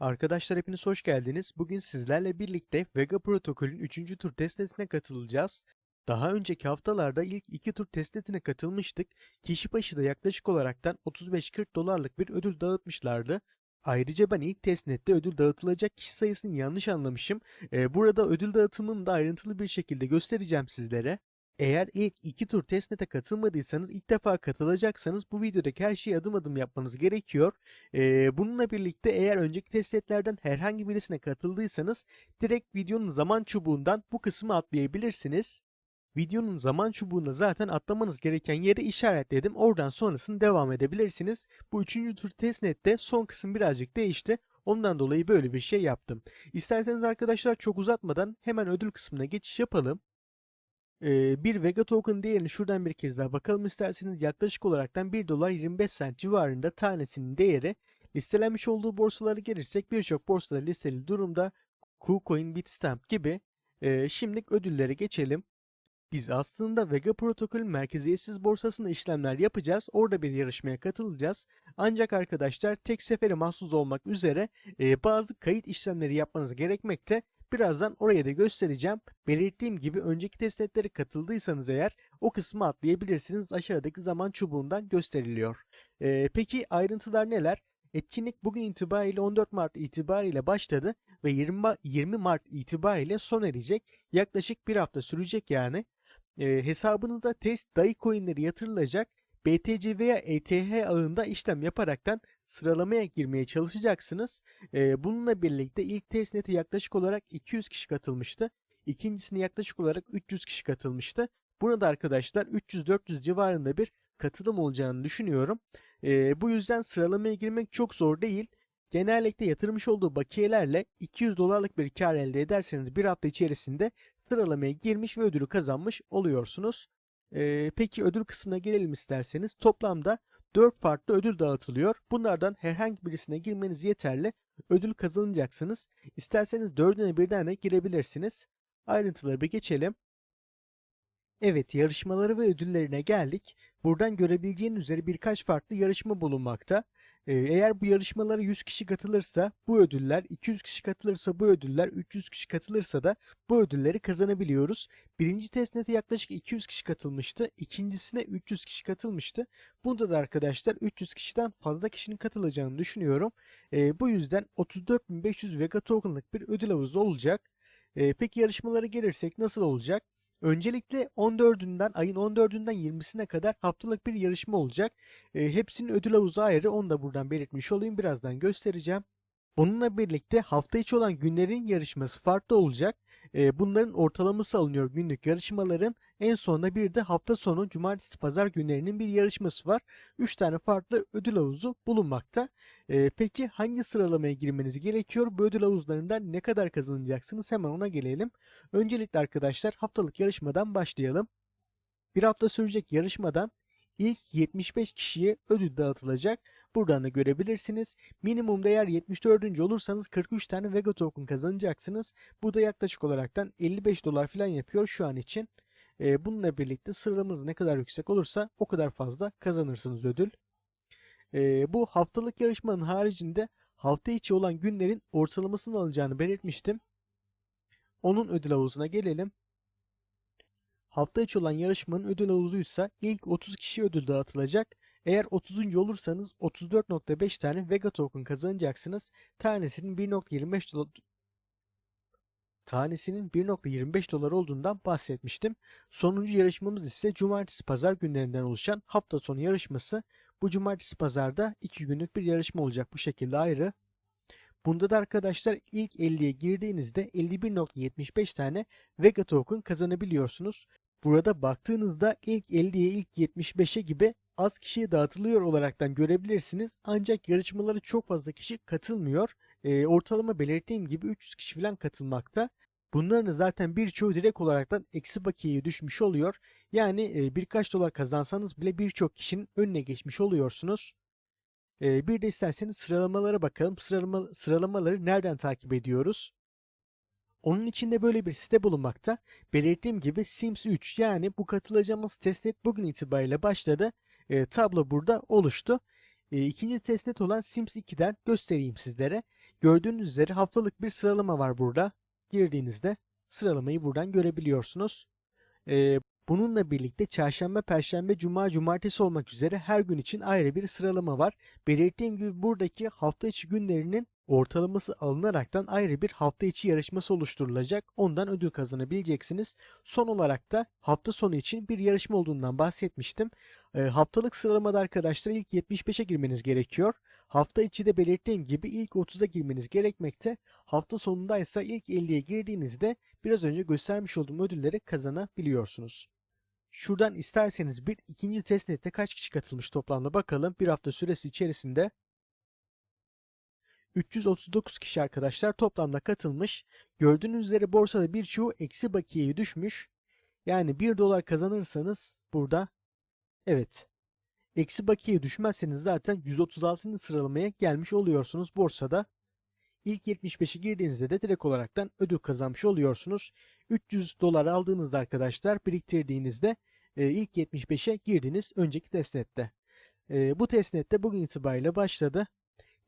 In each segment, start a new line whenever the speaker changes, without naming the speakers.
Arkadaşlar hepiniz hoş geldiniz. Bugün sizlerle birlikte Vega Protokol'ün 3. tur testnetine katılacağız. Daha önceki haftalarda ilk 2 tur testnetine katılmıştık. Kişi başı da yaklaşık olaraktan 35-40 dolarlık bir ödül dağıtmışlardı. Ayrıca ben ilk testnette ödül dağıtılacak kişi sayısını yanlış anlamışım. Ee, burada ödül dağıtımını da ayrıntılı bir şekilde göstereceğim sizlere. Eğer ilk iki tur testnete katılmadıysanız ilk defa katılacaksanız bu videodaki her şeyi adım adım yapmanız gerekiyor. Ee, bununla birlikte eğer önceki testnetlerden herhangi birisine katıldıysanız direkt videonun zaman çubuğundan bu kısmı atlayabilirsiniz. Videonun zaman çubuğuna zaten atlamanız gereken yeri işaretledim. Oradan sonrasını devam edebilirsiniz. Bu üçüncü tur testnette son kısım birazcık değişti. Ondan dolayı böyle bir şey yaptım. İsterseniz arkadaşlar çok uzatmadan hemen ödül kısmına geçiş yapalım. Ee, bir Vega token değerini şuradan bir kez daha bakalım isterseniz yaklaşık olaraktan 1 dolar 25 cent civarında tanesinin değeri listelenmiş olduğu borsalara gelirsek birçok borsada listeli durumda KuCoin, Bitstamp gibi Ee, şimdilik ödüllere geçelim. Biz aslında Vega protokolün merkeziyetsiz borsasında işlemler yapacağız. Orada bir yarışmaya katılacağız. Ancak arkadaşlar tek sefere mahsus olmak üzere e, bazı kayıt işlemleri yapmanız gerekmekte. Birazdan oraya da göstereceğim. Belirttiğim gibi önceki testnetlere katıldıysanız eğer o kısmı atlayabilirsiniz. Aşağıdaki zaman çubuğundan gösteriliyor. Ee, peki ayrıntılar neler? Etkinlik bugün itibariyle 14 Mart itibariyle başladı ve 20, Ma- 20 Mart itibariyle son erecek. Yaklaşık bir hafta sürecek yani. Ee, hesabınıza test DAI coinleri yatırılacak. BTC veya ETH ağında işlem yaparaktan sıralamaya girmeye çalışacaksınız. Ee, bununla birlikte ilk testnete yaklaşık olarak 200 kişi katılmıştı. İkincisine yaklaşık olarak 300 kişi katılmıştı. Buna da arkadaşlar 300-400 civarında bir katılım olacağını düşünüyorum. Ee, bu yüzden sıralamaya girmek çok zor değil. Genellikle yatırmış olduğu bakiyelerle 200 dolarlık bir kar elde ederseniz bir hafta içerisinde sıralamaya girmiş ve ödülü kazanmış oluyorsunuz. Ee, peki ödül kısmına gelelim isterseniz. Toplamda 4 farklı ödül dağıtılıyor. Bunlardan herhangi birisine girmeniz yeterli. Ödül kazanacaksınız. İsterseniz dördüne birden de girebilirsiniz. Ayrıntıları bir geçelim. Evet yarışmaları ve ödüllerine geldik. Buradan görebileceğiniz üzere birkaç farklı yarışma bulunmakta. Ee, eğer bu yarışmalara 100 kişi katılırsa bu ödüller, 200 kişi katılırsa bu ödüller, 300 kişi katılırsa da bu ödülleri kazanabiliyoruz. Birinci testnete yaklaşık 200 kişi katılmıştı. İkincisine 300 kişi katılmıştı. Bunda da arkadaşlar 300 kişiden fazla kişinin katılacağını düşünüyorum. Ee, bu yüzden 34.500 Vega tokenlık bir ödül havuzu olacak. Ee, peki yarışmalara gelirsek nasıl olacak? Öncelikle 14'ünden ayın 14'ünden 20'sine kadar haftalık bir yarışma olacak. E, hepsinin ödül havuzu ayrı. Onu da buradan belirtmiş olayım. Birazdan göstereceğim. Bununla birlikte hafta içi olan günlerin yarışması farklı olacak. E, bunların ortalaması alınıyor günlük yarışmaların. En sonunda bir de hafta sonu cumartesi pazar günlerinin bir yarışması var. 3 tane farklı ödül havuzu bulunmakta. E, peki hangi sıralamaya girmeniz gerekiyor? Bu ödül havuzlarından ne kadar kazanacaksınız? Hemen ona gelelim. Öncelikle arkadaşlar haftalık yarışmadan başlayalım. Bir hafta sürecek yarışmadan ilk 75 kişiye ödül dağıtılacak. Buradan da görebilirsiniz. Minimum değer 74. olursanız 43 tane Vega token kazanacaksınız. Bu da yaklaşık olaraktan 55 dolar falan yapıyor şu an için. Ee, bununla birlikte sıralamanız ne kadar yüksek olursa o kadar fazla kazanırsınız ödül. Ee, bu haftalık yarışmanın haricinde hafta içi olan günlerin ortalamasını alacağını belirtmiştim. Onun ödül havuzuna gelelim. Hafta içi olan yarışmanın ödül havuzuysa ilk 30 kişi ödül dağıtılacak. Eğer 30. olursanız 34.5 tane Vega token kazanacaksınız. Tanesinin 1.25 dolar tanesinin 1.25 dolar olduğundan bahsetmiştim. Sonuncu yarışmamız ise cumartesi pazar günlerinden oluşan hafta sonu yarışması. Bu cumartesi pazarda 2 günlük bir yarışma olacak bu şekilde ayrı. Bunda da arkadaşlar ilk 50'ye girdiğinizde 51.75 tane Vega token kazanabiliyorsunuz. Burada baktığınızda ilk 50'ye ilk 75'e gibi az kişiye dağıtılıyor olaraktan görebilirsiniz. Ancak yarışmalara çok fazla kişi katılmıyor. Ee, ortalama belirttiğim gibi 300 kişi falan katılmakta. Bunların zaten birçoğu direkt olaraktan eksi bakiyeye düşmüş oluyor. Yani e, birkaç dolar kazansanız bile birçok kişinin önüne geçmiş oluyorsunuz. Ee, bir de isterseniz sıralamalara bakalım. Sıralama, sıralamaları nereden takip ediyoruz? Onun içinde böyle bir site bulunmakta. Belirttiğim gibi Sims 3 yani bu katılacağımız testnet bugün itibariyle başladı. E, tablo burada oluştu. E, ikinci testnet olan Sims 2'den göstereyim sizlere. Gördüğünüz üzere haftalık bir sıralama var burada. Girdiğinizde sıralamayı buradan görebiliyorsunuz. Ee, bununla birlikte çarşamba, perşembe, cuma, cumartesi olmak üzere her gün için ayrı bir sıralama var. Belirttiğim gibi buradaki hafta içi günlerinin ortalaması alınaraktan ayrı bir hafta içi yarışması oluşturulacak. Ondan ödül kazanabileceksiniz. Son olarak da hafta sonu için bir yarışma olduğundan bahsetmiştim. Ee, haftalık sıralamada arkadaşlar ilk 75'e girmeniz gerekiyor. Hafta içi de belirttiğim gibi ilk 30'a girmeniz gerekmekte. Hafta sonunda ise ilk 50'ye girdiğinizde biraz önce göstermiş olduğum ödülleri kazanabiliyorsunuz. Şuradan isterseniz bir ikinci testnette kaç kişi katılmış toplamda bakalım. Bir hafta süresi içerisinde 339 kişi arkadaşlar toplamda katılmış. Gördüğünüz üzere borsada birçoğu eksi bakiyeye düşmüş. Yani 1 dolar kazanırsanız burada evet eksi bakiye düşmezseniz zaten 136. sıralamaya gelmiş oluyorsunuz borsada. İlk 75'e girdiğinizde de direkt olaraktan ödül kazanmış oluyorsunuz. 300 dolar aldığınızda arkadaşlar biriktirdiğinizde e, ilk 75'e girdiniz önceki testnette. E, bu testnette bugün itibariyle başladı.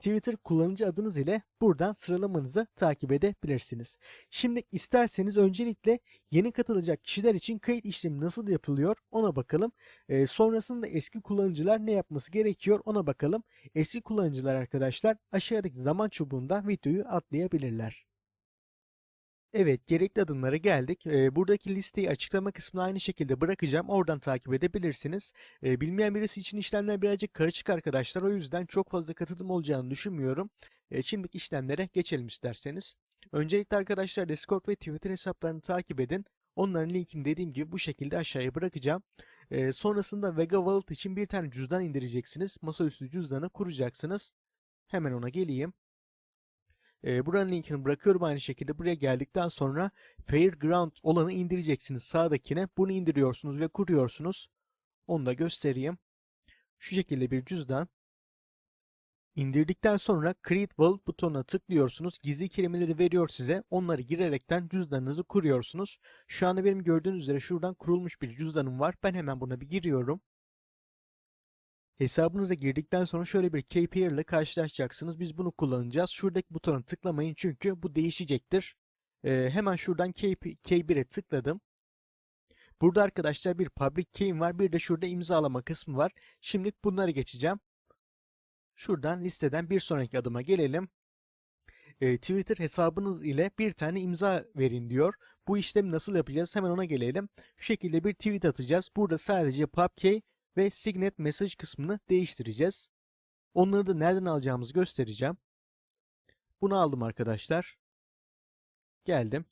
Twitter kullanıcı adınız ile buradan sıralamanızı takip edebilirsiniz. Şimdi isterseniz öncelikle yeni katılacak kişiler için kayıt işlemi nasıl yapılıyor ona bakalım. Ee, sonrasında eski kullanıcılar ne yapması gerekiyor ona bakalım. Eski kullanıcılar arkadaşlar aşağıdaki zaman çubuğunda videoyu atlayabilirler. Evet gerekli adımlara geldik. Ee, buradaki listeyi açıklama kısmına aynı şekilde bırakacağım. Oradan takip edebilirsiniz. Ee, bilmeyen birisi için işlemler birazcık karışık arkadaşlar. O yüzden çok fazla katılım olacağını düşünmüyorum. Ee, şimdilik işlemlere geçelim isterseniz. Öncelikle arkadaşlar Discord ve Twitter hesaplarını takip edin. Onların linkini dediğim gibi bu şekilde aşağıya bırakacağım. Ee, sonrasında Vega Wallet için bir tane cüzdan indireceksiniz. Masaüstü cüzdanı kuracaksınız. Hemen ona geleyim. E, buranın linkini bırakıyorum aynı şekilde. Buraya geldikten sonra Fairground olanı indireceksiniz sağdakine. Bunu indiriyorsunuz ve kuruyorsunuz. Onu da göstereyim. Şu şekilde bir cüzdan. İndirdikten sonra Create Wallet butonuna tıklıyorsunuz. Gizli kelimeleri veriyor size. Onları girerekten cüzdanınızı kuruyorsunuz. Şu anda benim gördüğünüz üzere şuradan kurulmuş bir cüzdanım var. Ben hemen buna bir giriyorum. Hesabınıza girdikten sonra şöyle bir KPI ile karşılaşacaksınız. Biz bunu kullanacağız. Şuradaki butona tıklamayın çünkü bu değişecektir. Ee, hemen şuradan KP, K1'e tıkladım. Burada arkadaşlar bir public key'im var. Bir de şurada imzalama kısmı var. Şimdi bunları geçeceğim. Şuradan listeden bir sonraki adıma gelelim. Ee, Twitter hesabınız ile bir tane imza verin diyor. Bu işlemi nasıl yapacağız? Hemen ona gelelim. Şu şekilde bir tweet atacağız. Burada sadece PubKey ve Signet mesaj kısmını değiştireceğiz. Onları da nereden alacağımızı göstereceğim. Bunu aldım arkadaşlar. Geldim.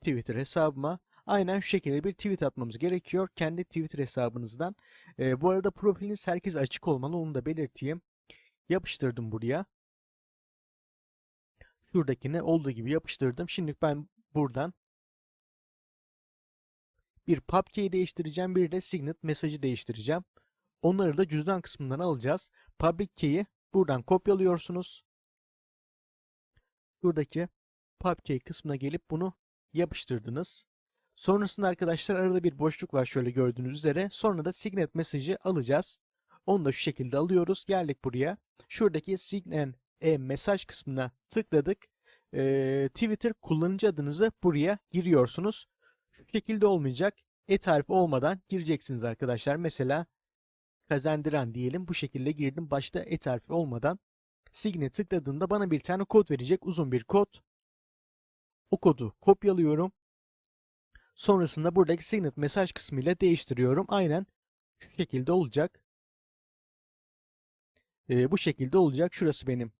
Twitter hesabıma. Aynen şu şekilde bir tweet atmamız gerekiyor. Kendi Twitter hesabınızdan. Ee, bu arada profiliniz herkes açık olmalı. Onu da belirteyim. Yapıştırdım buraya. Şuradakine olduğu gibi yapıştırdım. Şimdi ben buradan bir PubKey değiştireceğim, bir de Signet mesajı değiştireceğim. Onları da cüzdan kısmından alacağız. Public key'i buradan kopyalıyorsunuz. Buradaki PubKey kısmına gelip bunu yapıştırdınız. Sonrasında arkadaşlar arada bir boşluk var şöyle gördüğünüz üzere. Sonra da Signet mesajı alacağız. Onu da şu şekilde alıyoruz. Geldik buraya. Şuradaki Signet e mesaj kısmına tıkladık. Ee, Twitter kullanıcı adınızı buraya giriyorsunuz şu şekilde olmayacak. E harfi olmadan gireceksiniz arkadaşlar. Mesela kazandıran diyelim. Bu şekilde girdim. Başta e harfi olmadan. Signe tıkladığımda bana bir tane kod verecek. Uzun bir kod. O kodu kopyalıyorum. Sonrasında buradaki Signet mesaj kısmıyla değiştiriyorum. Aynen şu şekilde olacak. Ee, bu şekilde olacak. Şurası benim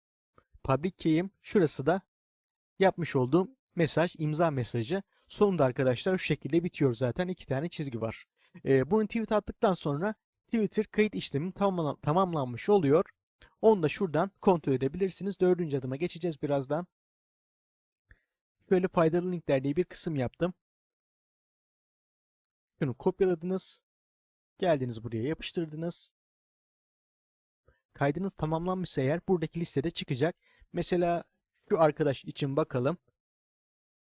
public key'im. Şurası da yapmış olduğum mesaj, imza mesajı. Sonunda arkadaşlar şu şekilde bitiyor zaten. iki tane çizgi var. Ee, bunu tweet attıktan sonra Twitter kayıt işlemi tamamlan tamamlanmış oluyor. Onu da şuradan kontrol edebilirsiniz. Dördüncü adıma geçeceğiz birazdan. Şöyle faydalı linkler diye bir kısım yaptım. Şunu kopyaladınız. Geldiniz buraya yapıştırdınız. Kaydınız tamamlanmışsa eğer buradaki listede çıkacak. Mesela şu arkadaş için bakalım.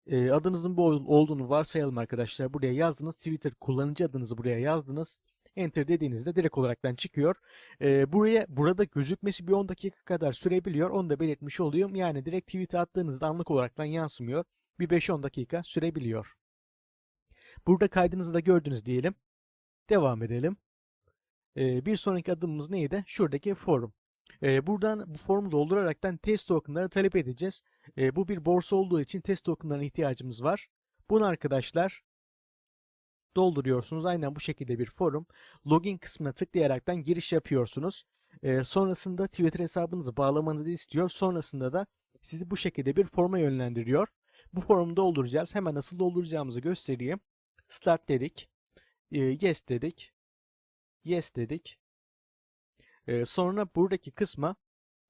E, adınızın bu olduğunu varsayalım arkadaşlar. Buraya yazdınız. Twitter kullanıcı adınızı buraya yazdınız. Enter dediğinizde direkt olaraktan çıkıyor. Ee, buraya burada gözükmesi bir 10 dakika kadar sürebiliyor. Onu da belirtmiş olayım. Yani direkt tweet attığınızda anlık olaraktan yansımıyor. Bir 5-10 dakika sürebiliyor. Burada kaydınızı da gördünüz diyelim. Devam edelim. Ee, bir sonraki adımımız neydi? Şuradaki forum. Ee, buradan bu formu dolduraraktan test tokenları talep edeceğiz. Ee, bu bir borsa olduğu için test tokenlarına ihtiyacımız var. Bunu arkadaşlar dolduruyorsunuz. Aynen bu şekilde bir forum. Login kısmına tıklayaraktan giriş yapıyorsunuz. Ee, sonrasında Twitter hesabınızı bağlamanızı istiyor. Sonrasında da sizi bu şekilde bir forma yönlendiriyor. Bu formu dolduracağız. Hemen nasıl dolduracağımızı göstereyim. Start dedik. Yes dedik. Yes dedik. Ee, sonra buradaki kısma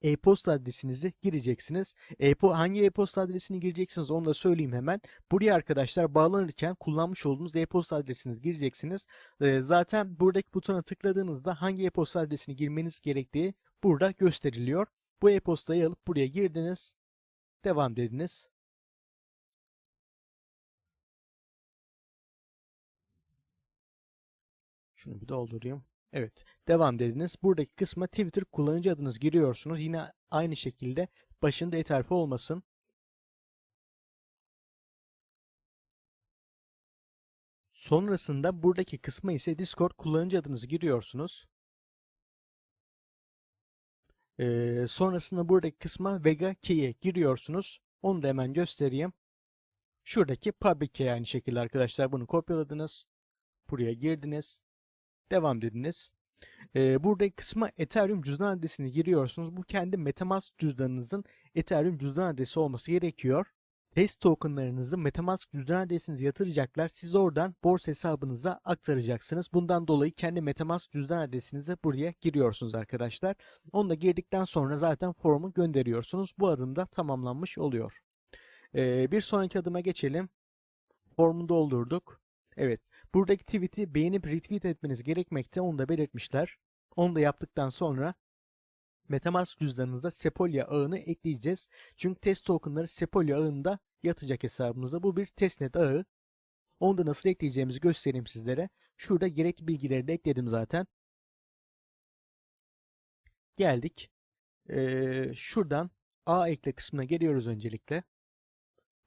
e-posta adresinizi gireceksiniz. E hangi e-posta adresini gireceksiniz onu da söyleyeyim hemen. Buraya arkadaşlar bağlanırken kullanmış olduğunuz e-posta adresinizi gireceksiniz. Ee, zaten buradaki butona tıkladığınızda hangi e-posta adresini girmeniz gerektiği burada gösteriliyor. Bu e-postayı alıp buraya girdiniz. Devam dediniz. Şunu bir doldurayım. Evet, devam dediniz. Buradaki kısma Twitter kullanıcı adınız giriyorsunuz. Yine aynı şekilde başında et harfi olmasın. Sonrasında buradaki kısma ise Discord kullanıcı adınızı giriyorsunuz. Ee, sonrasında buradaki kısma Vega Key'e giriyorsunuz. Onu da hemen göstereyim. Şuradaki Public Key aynı şekilde arkadaşlar bunu kopyaladınız. Buraya girdiniz. Devam dediniz. Ee, buradaki kısma Ethereum cüzdan adresini giriyorsunuz. Bu kendi Metamask cüzdanınızın Ethereum cüzdan adresi olması gerekiyor. Test tokenlarınızı Metamask cüzdan adresinize yatıracaklar. Siz oradan borsa hesabınıza aktaracaksınız. Bundan dolayı kendi Metamask cüzdan adresinizi buraya giriyorsunuz arkadaşlar. Onu da girdikten sonra zaten formu gönderiyorsunuz. Bu adım da tamamlanmış oluyor. Ee, bir sonraki adıma geçelim. Formu doldurduk. Evet. Buradaki tweet'i beğenip retweet etmeniz gerekmekte. Onu da belirtmişler. Onu da yaptıktan sonra Metamask cüzdanınıza Sepolia ağını ekleyeceğiz. Çünkü test tokenları Sepolia ağında yatacak hesabımızda. Bu bir testnet ağı. Onu da nasıl ekleyeceğimizi göstereyim sizlere. Şurada gerekli bilgileri de ekledim zaten. Geldik. Ee, şuradan A ekle kısmına geliyoruz öncelikle.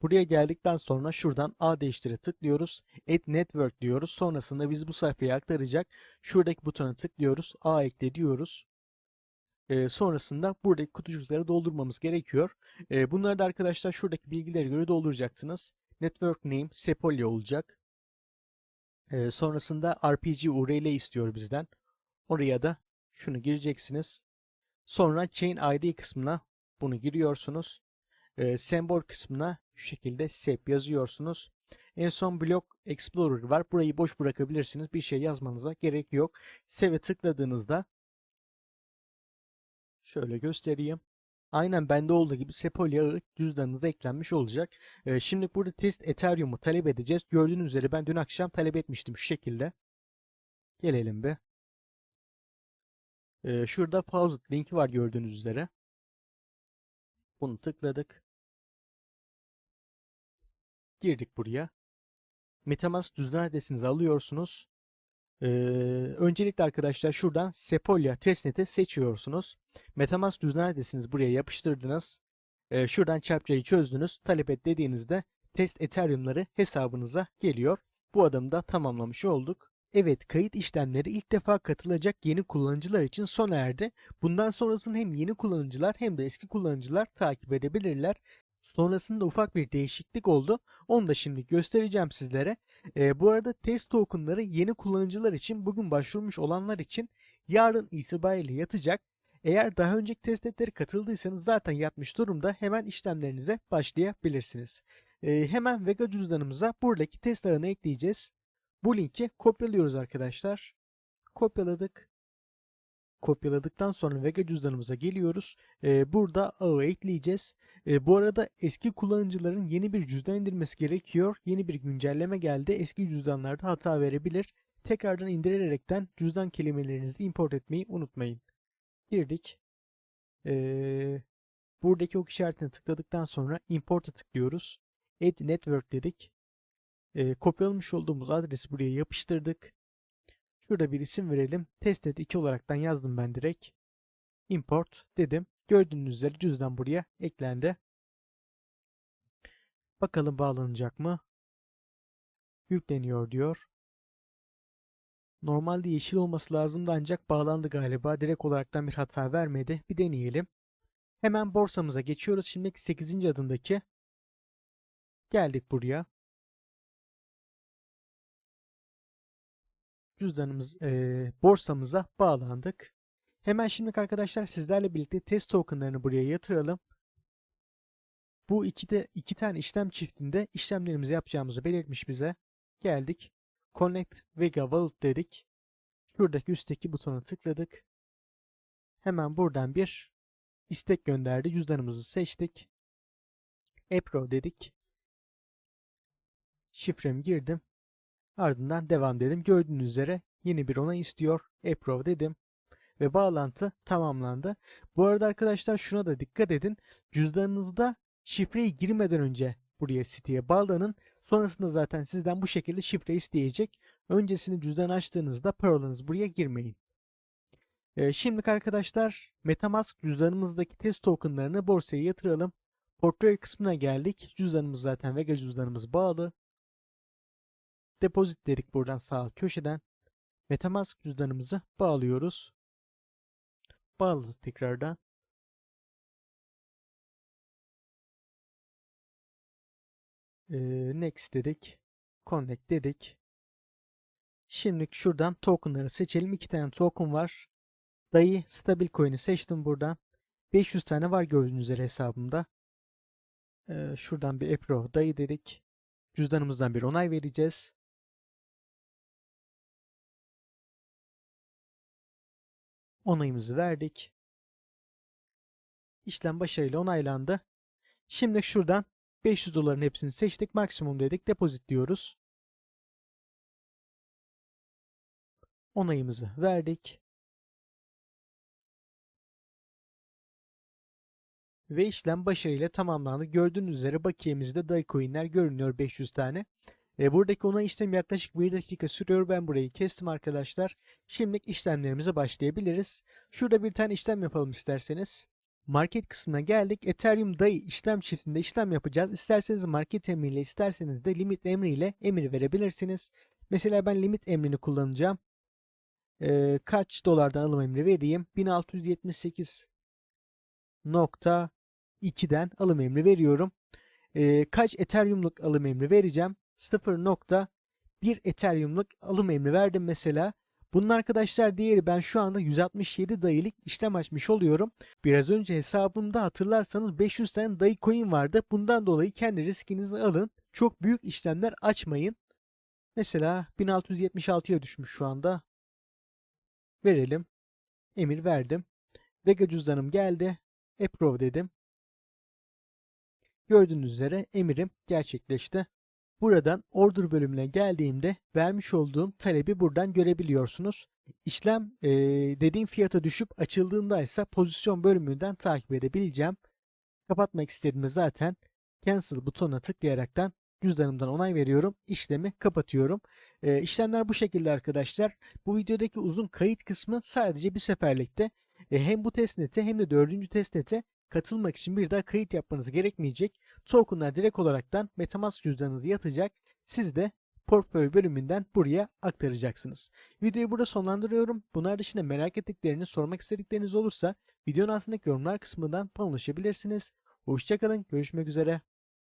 Buraya geldikten sonra şuradan A değiştire tıklıyoruz. Add Network diyoruz. Sonrasında biz bu sayfaya aktaracak. Şuradaki butona tıklıyoruz. A ekle diyoruz. Ee, sonrasında buradaki kutucukları doldurmamız gerekiyor. Ee, bunları da arkadaşlar şuradaki bilgilere göre dolduracaksınız. Network name Sepolia olacak. Ee, sonrasında RPG URL istiyor bizden. Oraya da şunu gireceksiniz. Sonra Chain ID kısmına bunu giriyorsunuz. Ee, sembol kısmına şu şekilde SEP yazıyorsunuz. En son Block Explorer var. Burayı boş bırakabilirsiniz. Bir şey yazmanıza gerek yok. Save'e tıkladığınızda Şöyle göstereyim. Aynen bende olduğu gibi Sepolia ağı cüzdanınıza eklenmiş olacak. Ee, şimdi burada test Ethereum'u talep edeceğiz. Gördüğünüz üzere ben dün akşam talep etmiştim şu şekilde. Gelelim bir. Ee, şurada pause linki var gördüğünüz üzere. Bunu tıkladık. Girdik buraya. Metamask cüzdan adresinizi alıyorsunuz. Ee, öncelikle arkadaşlar şuradan Sepolia testnet'i seçiyorsunuz. Metamask cüzdan adresinizi buraya yapıştırdınız. Ee, şuradan çarpçayı çözdünüz. Talep et dediğinizde test Ethereum'ları hesabınıza geliyor. Bu adımı da tamamlamış olduk. Evet kayıt işlemleri ilk defa katılacak yeni kullanıcılar için sona erdi. Bundan sonrasını hem yeni kullanıcılar hem de eski kullanıcılar takip edebilirler. Sonrasında ufak bir değişiklik oldu. Onu da şimdi göstereceğim sizlere. Ee, bu arada test tokenları yeni kullanıcılar için bugün başvurmuş olanlar için yarın itibariyle yatacak. Eğer daha önceki testnetleri katıldıysanız zaten yatmış durumda hemen işlemlerinize başlayabilirsiniz. Ee, hemen Vega cüzdanımıza buradaki test ağını ekleyeceğiz. Bu linki kopyalıyoruz arkadaşlar. Kopyaladık. Kopyaladıktan sonra Vega cüzdanımıza geliyoruz. Ee, burada ağı ekleyeceğiz. Ee, bu arada eski kullanıcıların yeni bir cüzdan indirmesi gerekiyor. Yeni bir güncelleme geldi. Eski cüzdanlarda hata verebilir. Tekrardan indirerekten cüzdan kelimelerinizi import etmeyi unutmayın. Girdik. Ee, buradaki ok işaretine tıkladıktan sonra import'a tıklıyoruz. Add network dedik. Ee, kopyalamış olduğumuz adresi buraya yapıştırdık. Şurada bir isim verelim. Testet 2 olaraktan yazdım ben direkt. Import dedim. Gördüğünüz üzere cüzdan buraya eklendi. Bakalım bağlanacak mı? Yükleniyor diyor. Normalde yeşil olması lazımdı ancak bağlandı galiba. Direkt olaraktan bir hata vermedi. Bir deneyelim. Hemen borsamıza geçiyoruz. Şimdiki 8. adımdaki. Geldik buraya. Cüzdanımız eee, borsamıza bağlandık. Hemen şimdi arkadaşlar sizlerle birlikte test tokenlarını buraya yatıralım. Bu iki de iki tane işlem çiftinde işlemlerimizi yapacağımızı belirtmiş bize. Geldik. Connect Vega Wallet dedik. Şuradaki üstteki butona tıkladık. Hemen buradan bir istek gönderdi. Cüzdanımızı seçtik. Appro dedik. Şifremi girdim. Ardından devam dedim. Gördüğünüz üzere yeni bir onay istiyor. Approve dedim. Ve bağlantı tamamlandı. Bu arada arkadaşlar şuna da dikkat edin. Cüzdanınızda şifreyi girmeden önce buraya siteye bağlanın. Sonrasında zaten sizden bu şekilde şifre isteyecek. Öncesini cüzdan açtığınızda parolanız buraya girmeyin. Ee, şimdi arkadaşlar Metamask cüzdanımızdaki test tokenlarını borsaya yatıralım. Portföy kısmına geldik. Cüzdanımız zaten Vega cüzdanımız bağlı. Depozit dedik buradan sağ köşeden. Metamask cüzdanımızı bağlıyoruz. Bağladık tekrardan. Ee, next dedik. Connect dedik. Şimdi şuradan tokenları seçelim. İki tane token var. Dayı stabil coin'i seçtim buradan. 500 tane var gördüğünüz üzere hesabımda. Ee, şuradan bir Appro dayı dedik. Cüzdanımızdan bir onay vereceğiz. Onayımızı verdik. İşlem başarıyla onaylandı. Şimdi şuradan 500 doların hepsini seçtik. Maksimum dedik. Depozit diyoruz. Onayımızı verdik. Ve işlem başarıyla tamamlandı. Gördüğünüz üzere bakiyemizde DAI coinler görünüyor 500 tane. E, buradaki onay işlem yaklaşık 1 dakika sürüyor. Ben burayı kestim arkadaşlar. Şimdilik işlemlerimize başlayabiliriz. Şurada bir tane işlem yapalım isterseniz. Market kısmına geldik. Ethereum DAI işlem çiftinde işlem yapacağız. İsterseniz market emriyle isterseniz de limit emriyle emir verebilirsiniz. Mesela ben limit emrini kullanacağım. E, kaç dolardan alım emri vereyim? 1678 nokta 2'den alım emri veriyorum. E, kaç Ethereum'luk alım emri vereceğim? 0.1 Ethereum'luk alım emri verdim mesela. Bunun arkadaşlar diğeri ben şu anda 167 dayılık işlem açmış oluyorum. Biraz önce hesabımda hatırlarsanız 500 tane dayı coin vardı. Bundan dolayı kendi riskinizi alın. Çok büyük işlemler açmayın. Mesela 1676'ya düşmüş şu anda. Verelim. Emir verdim. Vega cüzdanım geldi. Approve dedim. Gördüğünüz üzere emirim gerçekleşti. Buradan order bölümüne geldiğimde vermiş olduğum talebi buradan görebiliyorsunuz. İşlem e, dediğim fiyata düşüp açıldığında ise pozisyon bölümünden takip edebileceğim. Kapatmak istediğimde zaten cancel butonuna tıklayaraktan cüzdanımdan onay veriyorum. İşlemi kapatıyorum. E, işlemler bu şekilde arkadaşlar. Bu videodaki uzun kayıt kısmı sadece bir seferlikte. E, hem bu testnete hem de dördüncü testnete katılmak için bir daha kayıt yapmanız gerekmeyecek. Tokenlar direkt olaraktan Metamask cüzdanınıza yatacak. Siz de portföy bölümünden buraya aktaracaksınız. Videoyu burada sonlandırıyorum. Bunlar dışında merak ettikleriniz, sormak istedikleriniz olursa videonun altındaki yorumlar kısmından bana. Hoşçakalın, görüşmek üzere.